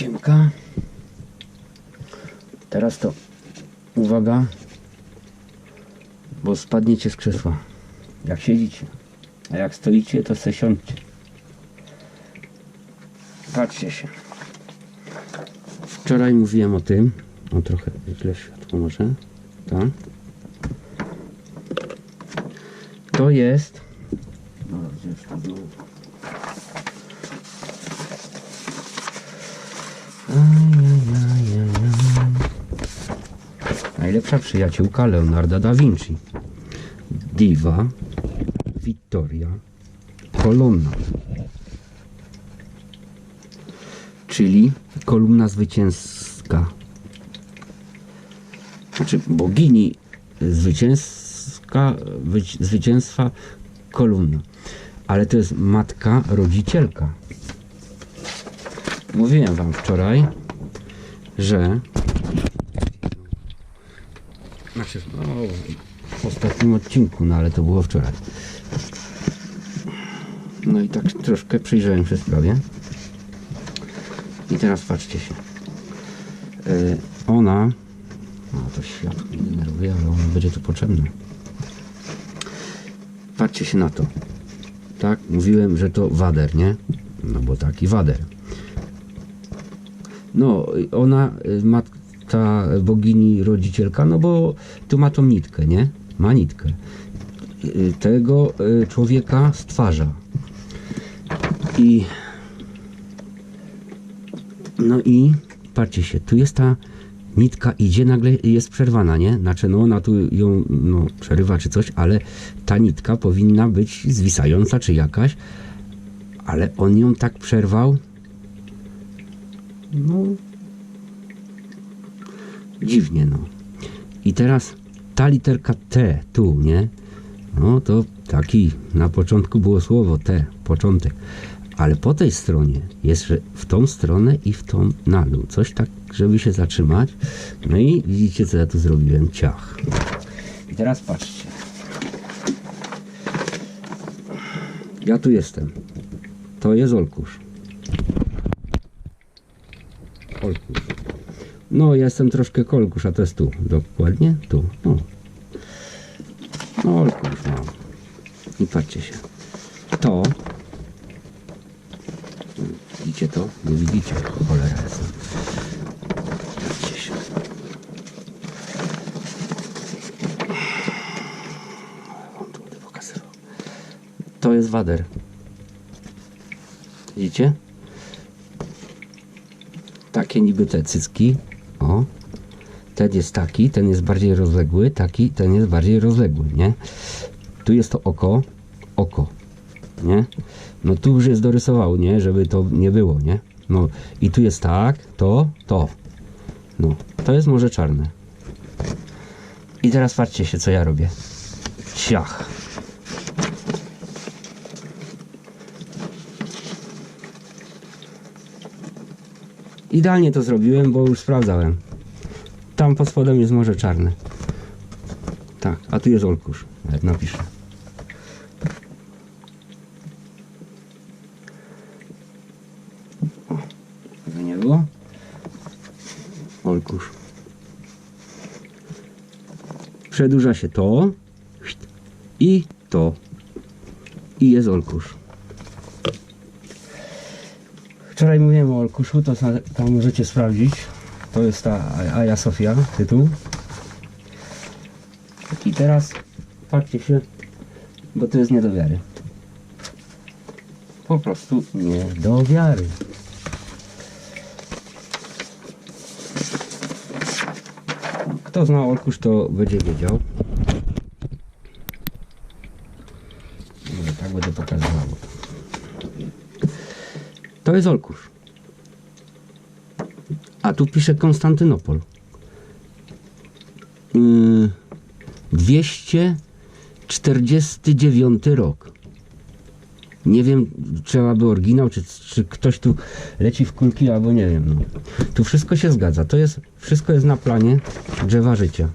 Siemka. Teraz to uwaga, bo spadniecie z krzesła. Jak siedzicie, a jak stoicie, to se siądźcie. Patrzcie się. Wczoraj mówiłem o tym. O trochę źle światło może. Tak. To jest. No, gdzie już to było? Ajajajajaj. Najlepsza przyjaciółka Leonarda da Vinci. Diva Vittoria Colonna. Czyli kolumna zwycięska. Znaczy bogini zwycięska, wyci- zwycięstwa kolumna. Ale to jest matka rodzicielka. Mówiłem wam wczoraj, że znaczy, no, w ostatnim odcinku, no ale to było wczoraj. No i tak troszkę przyjrzałem się sprawie. I teraz patrzcie się. Yy, ona, no to światło mnie denerwuje, ale ona będzie tu potrzebna. Patrzcie się na to. Tak, mówiłem, że to wader, nie? No bo taki wader. No, ona y, ma ta bogini rodzicielka, no bo tu ma tą nitkę, nie? Ma nitkę. Y, Tego y, człowieka stwarza. I no i patrzcie się, tu jest ta nitka idzie, nagle jest przerwana, nie? Znaczy, no ona tu ją no, przerywa czy coś, ale ta nitka powinna być zwisająca czy jakaś, ale on ją tak przerwał, no dziwnie, no. I teraz ta literka T tu, nie? No to taki na początku było słowo T, początek. Ale po tej stronie jest w tą stronę i w tą na dół. Coś tak, żeby się zatrzymać. No i widzicie, co ja tu zrobiłem? Ciach. I teraz patrzcie. Ja tu jestem. To jest Olkusz. Olkusz. No, ja jestem troszkę kolkusz, a to jest tu. Dokładnie tu. No, no Olkusz, no. I patrzcie się. To. Widzicie to? Nie widzicie. Cholera jest. Patrzcie się. To jest wader. Widzicie? takie niby te cycki. O. Ten jest taki, ten jest bardziej rozległy, taki, ten jest bardziej rozległy, nie? Tu jest to oko, oko, nie? No tu już jest dorysował, nie? Żeby to nie było, nie? No i tu jest tak, to, to. No, to jest może czarne. I teraz patrzcie się, co ja robię. Ciach. Idealnie to zrobiłem, bo już sprawdzałem. Tam pod spodem jest morze czarne. Tak, a tu jest olkusz. Nawet napiszę. O, nie było. Olkusz. Przedłuża się to i to. I jest olkusz. Wczoraj mówiłem o Olkuszu, to tam możecie sprawdzić. To jest ta Aja Sofia, tytuł. I teraz patrzcie się, bo to jest nie do wiary. Po prostu nie do wiary. Kto zna Olkusz, to będzie wiedział. Może tak będę pokazywał. To jest Olkusz. A tu pisze Konstantynopol. Yy, 249 rok. Nie wiem, trzeba by oryginał, czy, czy ktoś tu leci w kulki, albo nie wiem. No. Tu wszystko się zgadza. To jest, wszystko jest na planie drzewa życia.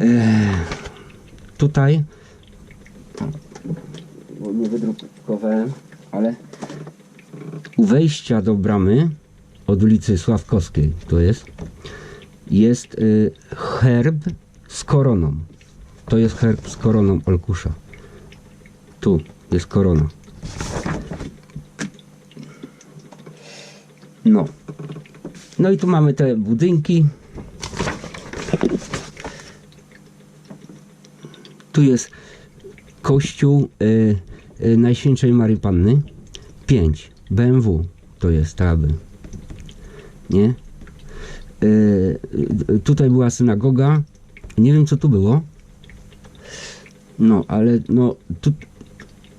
Eee, tutaj bo nie wydrukowałem, ale u wejścia do bramy od ulicy Sławkowskiej, to jest, jest y, herb z koroną. To jest herb z koroną Olkusza. Tu jest korona. No. No i tu mamy te budynki. Tu jest kościół y, y, Najświętszej Marii Panny. 5. BMW to jest taby. Nie? Y, tutaj była synagoga. Nie wiem co tu było. No, ale no tu.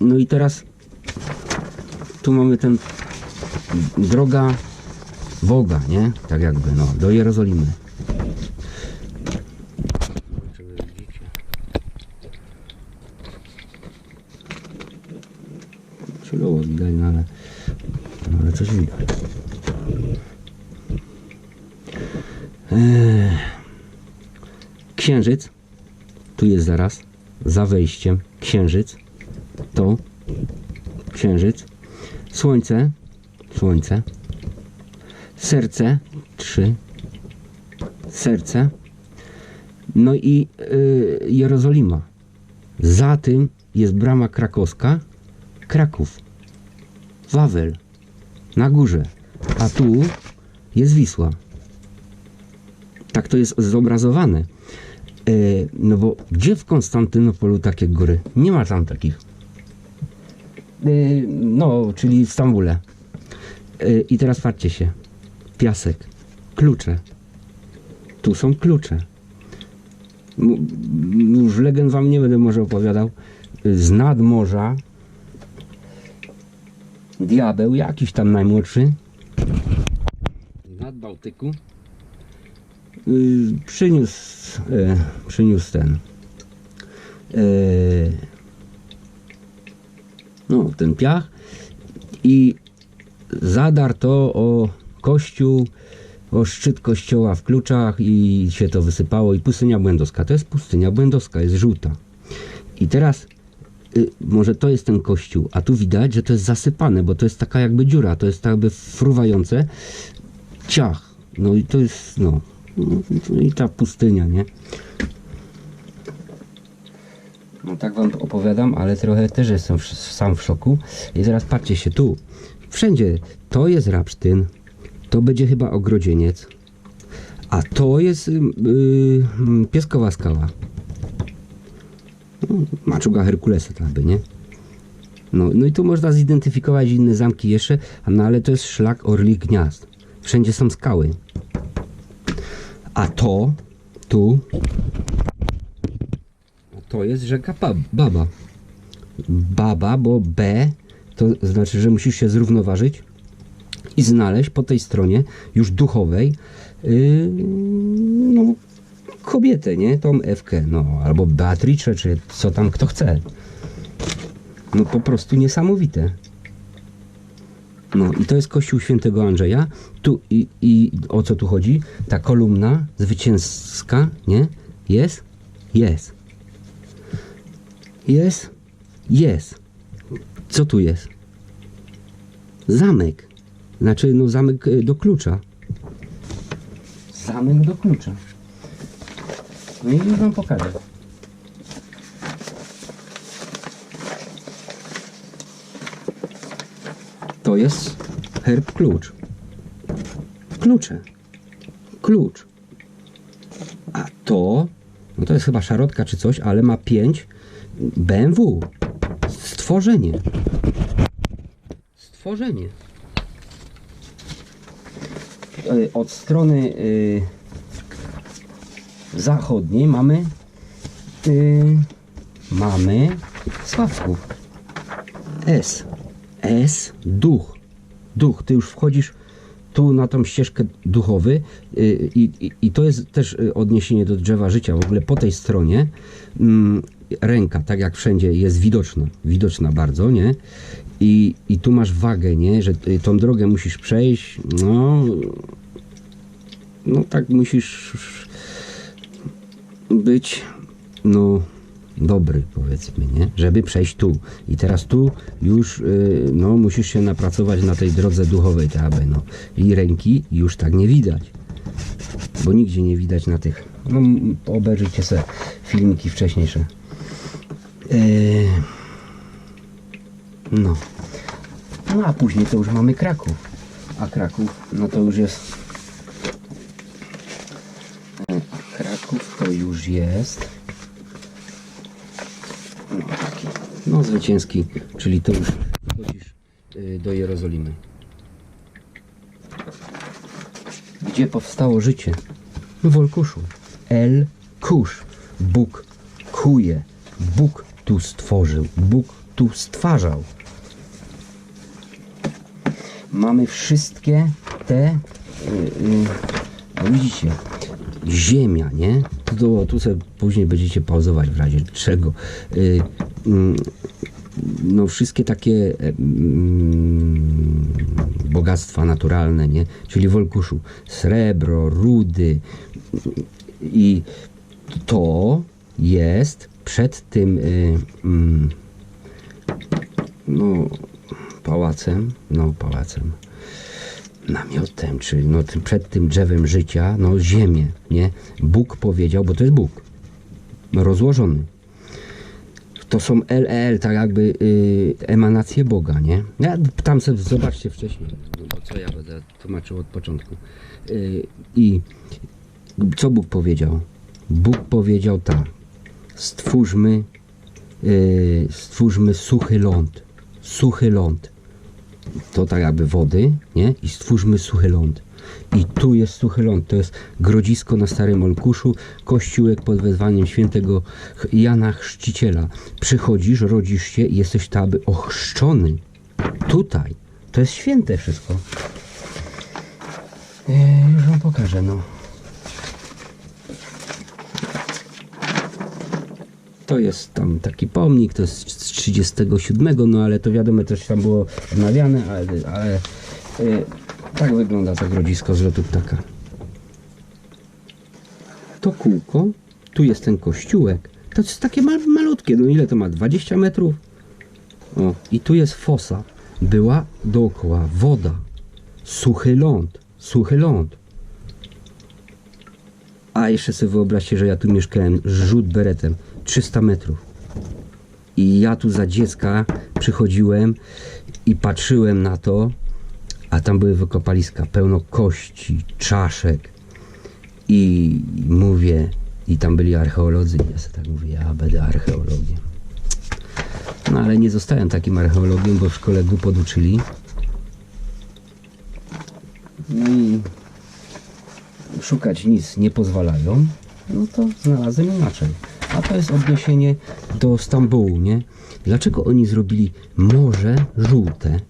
No i teraz tu mamy ten droga Boga, nie? Tak jakby, no, do Jerozolimy. Czy wy widzicie? Chwilowo widać, no ale, no ale coś widać. Eee, księżyc, tu jest zaraz, za wejściem, księżyc, to, księżyc, słońce, słońce, serce, trzy, serce, no i y, Jerozolima. Za tym jest brama krakowska, Kraków, Wawel, na górze, a tu jest Wisła. Tak to jest zobrazowane. Y, no bo gdzie w Konstantynopolu takie góry? Nie ma tam takich. Y, no, czyli w Stambule. Y, I teraz patrzcie się. Piasek. Klucze. Tu są klucze. Już legend wam nie będę może opowiadał. Z nadmorza diabeł, jakiś tam najmłodszy, nad Bałtyku, y, przyniósł, e, przyniósł ten e, no, ten piach i zadarł to o kościół, o szczyt kościoła w kluczach i się to wysypało i pustynia błędowska. To jest pustynia błędowska, jest żółta. I teraz może to jest ten kościół, a tu widać, że to jest zasypane, bo to jest taka jakby dziura, to jest jakby fruwające ciach. No i to jest, no, no i ta pustynia, nie? No tak wam opowiadam, ale trochę też jestem w, sam w szoku. I teraz patrzcie się tu. Wszędzie to jest rapsztyn, to będzie chyba ogrodzieniec, a to jest yy, pieskowa skała. No, maczuga Herkulesa to by, nie? No, no i tu można zidentyfikować inne zamki jeszcze, no ale to jest szlak orlich gniazd. Wszędzie są skały. A to, tu, to jest rzeka Ba- Baba. Baba, bo B to znaczy, że musisz się zrównoważyć i znaleźć po tej stronie już duchowej yy, no, kobietę, nie? Tą Ewkę, no, albo Beatrice, czy co tam kto chce. No po prostu niesamowite. No i to jest kościół świętego Andrzeja. Tu i, i o co tu chodzi? Ta kolumna zwycięska, nie? Jest? Jest. Jest? Jest. Co tu jest? Zamek. Znaczy, no zamek y, do klucza. Zamek do klucza. No i już wam pokażę. To jest herb klucz. Klucze. Klucz. A to, no to jest chyba szarotka czy coś, ale ma 5 BMW. Stworzenie. Stworzenie. Od strony y, zachodniej mamy y, mamy Sławków. S. S. Duch. Duch. Ty już wchodzisz tu na tą ścieżkę duchowy y, i, i, i to jest też y, odniesienie do drzewa życia. W ogóle po tej stronie mm, ręka, tak jak wszędzie, jest widoczna. Widoczna bardzo, nie? I, I tu masz wagę, nie? Że y, tą drogę musisz przejść, no... No tak musisz być, no... dobry, powiedzmy, nie? Żeby przejść tu. I teraz tu już, y, no, musisz się napracować na tej drodze duchowej, tej aby, no. I ręki już tak nie widać. Bo nigdzie nie widać na tych. No, obejrzyjcie sobie filmiki wcześniejsze. Yy, no. No a później to już mamy Kraków. A Kraków, no to już jest. E, Kraków to już jest. No taki. No zwycięski, czyli to już wchodzisz y, do Jerozolimy. Gdzie powstało życie? W Wolkuszu. El Kusz. Bóg kuje. Bóg tu stworzył. Bóg tu stwarzał. Mamy wszystkie te. Yy, yy, no widzicie, ziemia, nie? Tu, tu, sobie później będziecie pauzować w razie czego. Yy, mm, no wszystkie takie e, mm, bogactwa naturalne, nie? Czyli w Olkuszu srebro, rudy i to jest przed tym y, mm, no pałacem, no pałacem namiotem, czy no tym, przed tym drzewem życia, no ziemię, nie? Bóg powiedział, bo to jest Bóg rozłożony to są LEL, tak jakby y, emanacje Boga, nie? Ja, tam sobie zobaczcie wcześniej, no bo co ja będę tłumaczył od początku. Y, I co Bóg powiedział? Bóg powiedział tak, stwórzmy, y, stwórzmy suchy ląd, suchy ląd. To tak jakby wody, nie? I stwórzmy suchy ląd. I tu jest suchy ląd, to jest grodzisko na Starym Olkuszu, kościółek pod wezwaniem świętego Jana Chrzciciela. Przychodzisz, rodzisz się i jesteś tam aby ochrzczony. Tutaj. To jest święte wszystko. Eee, już wam pokażę, no. To jest tam taki pomnik, to jest z 37, no ale to wiadomo, też tam było odnawiane, ale, ale e, tak wygląda to grodzisko z lotu ptaka. To kółko, tu jest ten kościółek, to jest takie mal, malutkie, no ile to ma, 20 metrów? O, i tu jest fosa, była dookoła woda, suchy ląd, suchy ląd. A jeszcze sobie wyobraźcie, że ja tu mieszkałem rzut beretem 300 metrów. I ja tu za dziecka przychodziłem i patrzyłem na to, a tam były wykopaliska, pełno kości, czaszek. I mówię, i tam byli archeolodzy, i ja sobie tak mówię, ja będę archeologiem. No ale nie zostałem takim archeologiem, bo w szkole głupot uczyli. No i szukać nic nie pozwalają, no to znalazłem inaczej. A to jest odniesienie do Stambułu, nie? Dlaczego oni zrobili morze żółte?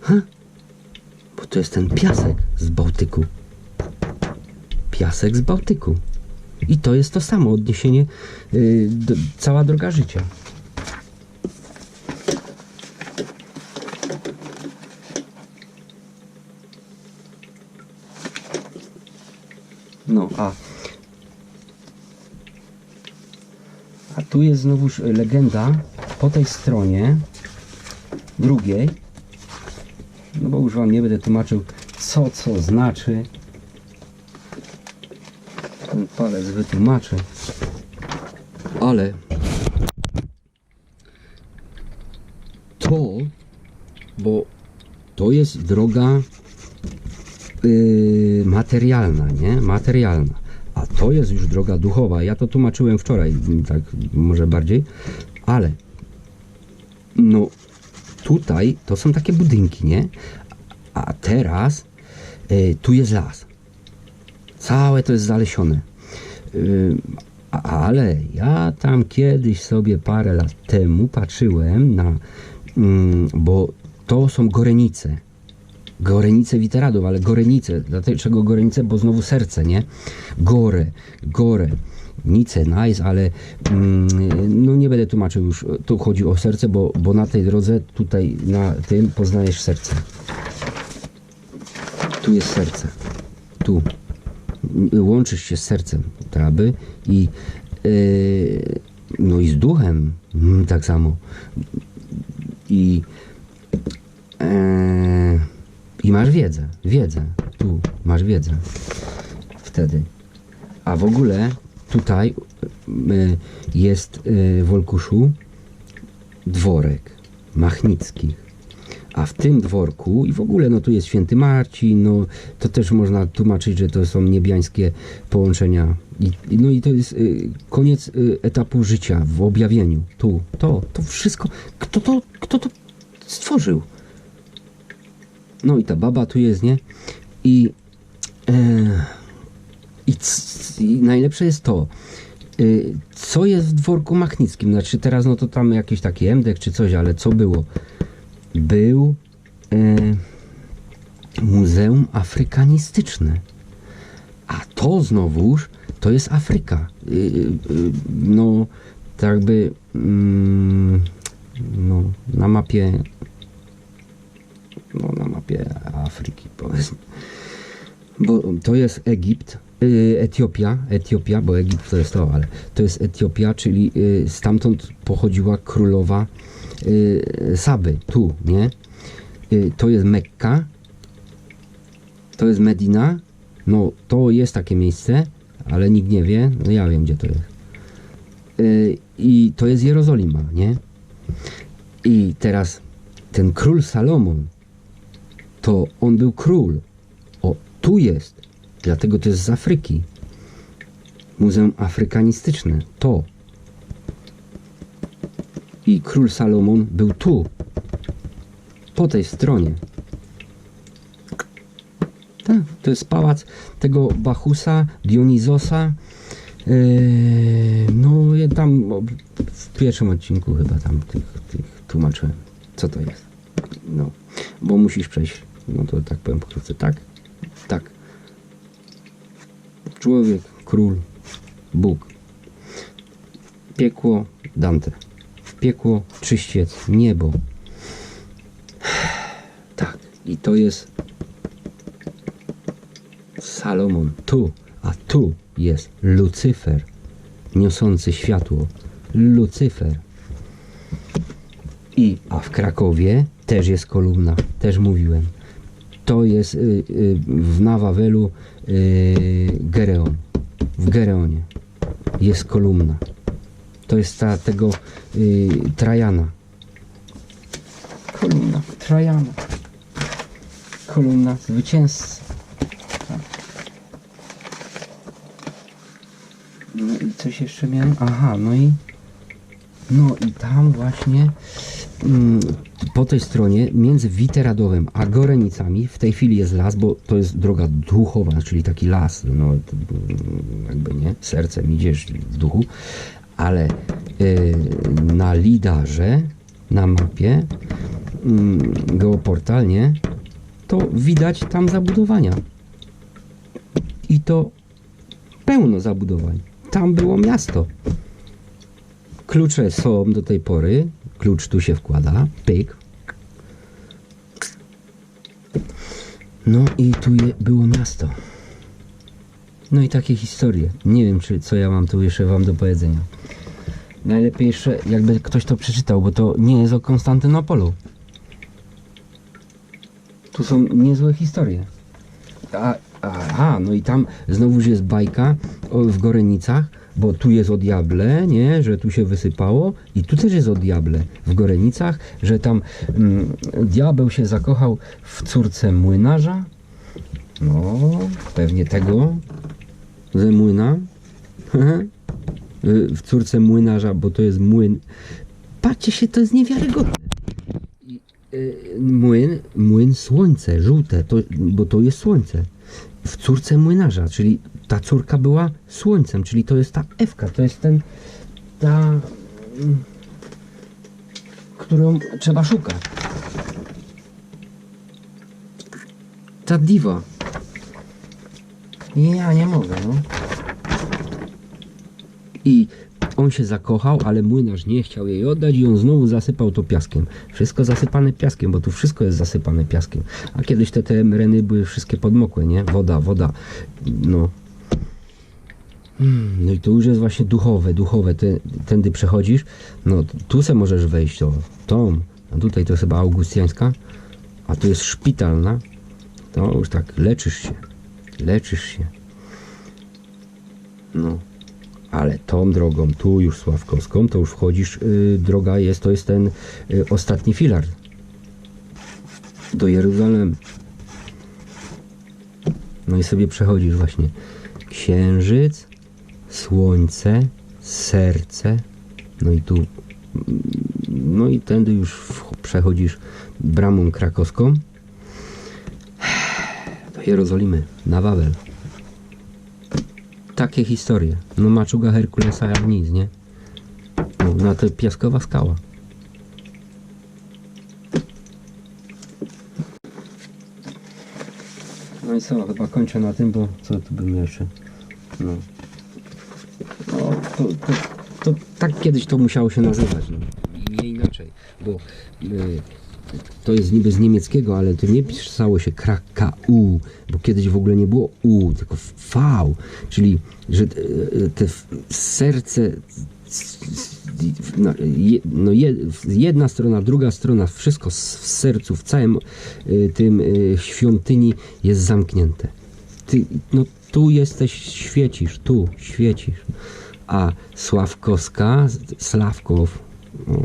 Ha? Bo to jest ten piasek z Bałtyku. Piasek z Bałtyku. I to jest to samo odniesienie, yy, do, cała droga życia. No, a A tu jest znowuż legenda po tej stronie drugiej. No bo już wam nie będę tłumaczył co co znaczy. Ten palec wytłumaczy. Ale to, bo to jest droga yy, materialna, nie? Materialna. A to jest już droga duchowa. Ja to tłumaczyłem wczoraj, tak może bardziej, ale no tutaj to są takie budynki, nie? A teraz y, tu jest las. Całe to jest zalesione. Y, ale ja tam kiedyś sobie parę lat temu patrzyłem na, mm, bo to są gorenice. Gorenice Witeradów, ale Gorenice. Dlaczego Gorenice? Bo znowu serce, nie? Gore, Gore. Nice, nice, ale mm, no nie będę tłumaczył już. Tu chodzi o serce, bo, bo na tej drodze, tutaj na tym poznajesz serce. Tu jest serce. Tu. Łączysz się z sercem traby i Yy, no i z duchem mm, tak samo. I, e, I masz wiedzę, wiedzę. Tu masz wiedzę. Wtedy. A w ogóle tutaj y, jest y, w Olkuszu dworek Machnickich. A w tym dworku i w ogóle no tu jest święty Marcin, no to też można tłumaczyć, że to są niebiańskie połączenia. I- no i to jest y, koniec y, etapu życia w objawieniu. Tu, to, to wszystko. Kto to, kto to stworzył? No i ta baba tu jest, nie? I, e, i, i najlepsze jest to, y, co jest w dworku machnickim. Znaczy teraz no to tam jakiś taki emdek czy coś, ale co było? Był e, Muzeum Afrykanistyczne. A to znowuż to jest Afryka. Y, y, no, tak jakby mm, no, na mapie no, na mapie Afryki powiedzmy. Bo to jest Egipt, y, Etiopia, Etiopia, bo Egipt to jest to, ale to jest Etiopia, czyli y, stamtąd pochodziła królowa y, Saby, tu, nie? To jest Mekka, to jest Medina, no to jest takie miejsce, ale nikt nie wie, no ja wiem gdzie to jest. I to jest Jerozolima, nie? I teraz ten król Salomon, to on był król. O, tu jest. Dlatego to jest z Afryki. Muzeum Afrykanistyczne. To. I król Salomon był tu. Po tej stronie. Tak, to jest pałac tego Bachusa, Dionizosa. Yy, no, ja tam w pierwszym odcinku chyba tam tych, tych tłumaczyłem, co to jest. No, bo musisz przejść, no to tak powiem pokrótce, tak? Tak. Człowiek, król, Bóg. Piekło, Dante. Piekło, czyściec, niebo. Tak, i to jest Salomon tu, a tu jest Lucyfer, niosący światło. Lucyfer. I, a w Krakowie też jest kolumna, też mówiłem. To jest y, y, w Nawawelu y, Gereon. W Gereonie jest kolumna. To jest ta tego Trajana. Kolumna Trajana. Kolumna zwycięzcy. No i coś jeszcze miałem? Aha, no i no i tam właśnie mm, po tej stronie między Witeradowem a Gorenicami w tej chwili jest las, bo to jest droga duchowa, czyli taki las, no jakby nie, sercem idziesz w duchu, ale y, na lidarze, na mapie mm, geoportal, nie, to widać tam zabudowania. I to pełno zabudowań. Tam było miasto. Klucze są do tej pory. Klucz tu się wkłada. Pyk. No i tu je, było miasto. No i takie historie. Nie wiem, czy co ja mam tu jeszcze wam do powiedzenia. Najlepiej jeszcze, jakby ktoś to przeczytał, bo to nie jest o Konstantynopolu. Tu są niezłe historie. A, aha, no i tam znowuż jest bajka o, w Gorenicach, bo tu jest o diable, nie, że tu się wysypało i tu też jest o diable w Gorenicach, że tam mm, diabeł się zakochał w córce młynarza, no, pewnie tego ze młyna, w córce młynarza, bo to jest młyn. Patrzcie się, to jest niewiarygodne. Y, Młyn, młyn słońce, żółte, to, bo to jest słońce. W córce młynarza, czyli ta córka była słońcem, czyli to jest ta Ewka, to jest ten, ta, mm, którą trzeba szukać. Ta diwa. Ja nie mogę, no. I on się zakochał, ale młynarz nie chciał jej oddać i on znowu zasypał to piaskiem. Wszystko zasypane piaskiem, bo tu wszystko jest zasypane piaskiem. A kiedyś te, te reny były wszystkie podmokłe, nie? Woda, woda. No. Hmm, No i tu już jest właśnie duchowe, duchowe. Ty, tędy przechodzisz, no tu se możesz wejść, o, tą. A tutaj to jest chyba augustiańska, a tu jest szpitalna. To już tak leczysz się, leczysz się. No, ale tą drogą, tu już Sławkowską, to już wchodzisz, y, droga jest, to jest ten y, ostatni filar do Jeruzalem. No i sobie przechodzisz właśnie księżyc, słońce, serce, no i tu, no i tędy już przechodzisz bramą krakowską do Jerozolimy, na Wawel. Takie historie. No maczuga Herkulesa jak nic, nie? No, na to piaskowa skała. No i co, chyba kończę na tym, bo co tu bym jeszcze... No. To, to, to tak kiedyś to musiało się nazywać, no. Nie inaczej, bo y, to jest niby z niemieckiego, ale to nie pisało się Krakau, bo kiedyś w ogóle nie było U, tylko V, czyli że y, te w- serce no, no je, jedna strona, druga strona, wszystko w sercu, w całym y, tym y, świątyni jest zamknięte. Ty, no tu jesteś, świecisz, tu świecisz. A Sławkowska, Sławkow, no,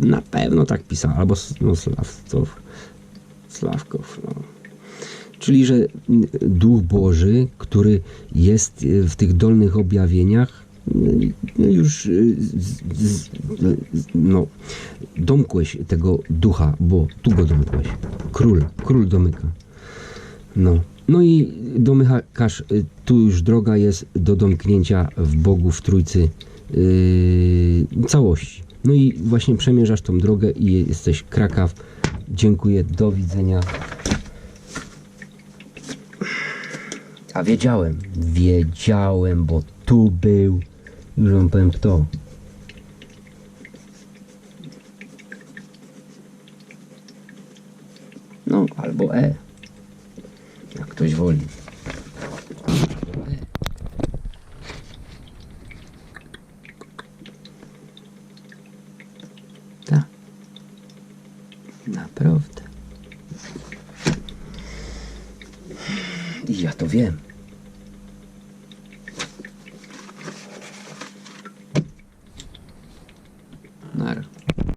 na pewno tak pisał, albo no, Sławcow, Sławkow, no. Czyli, że mm, Duch Boży, który jest y, w tych dolnych objawieniach, y, no już z- no, domkłeś tego ducha, bo tu go domkłeś. Król, król domyka. No. No i domykasz, y, tu już droga jest do domknięcia w Bogu, w Trójcy yy, całości. No i właśnie przemierzasz tą drogę i jesteś Krakaw. Dziękuję, do widzenia. A wiedziałem, wiedziałem, bo tu był, już wam powiem kto.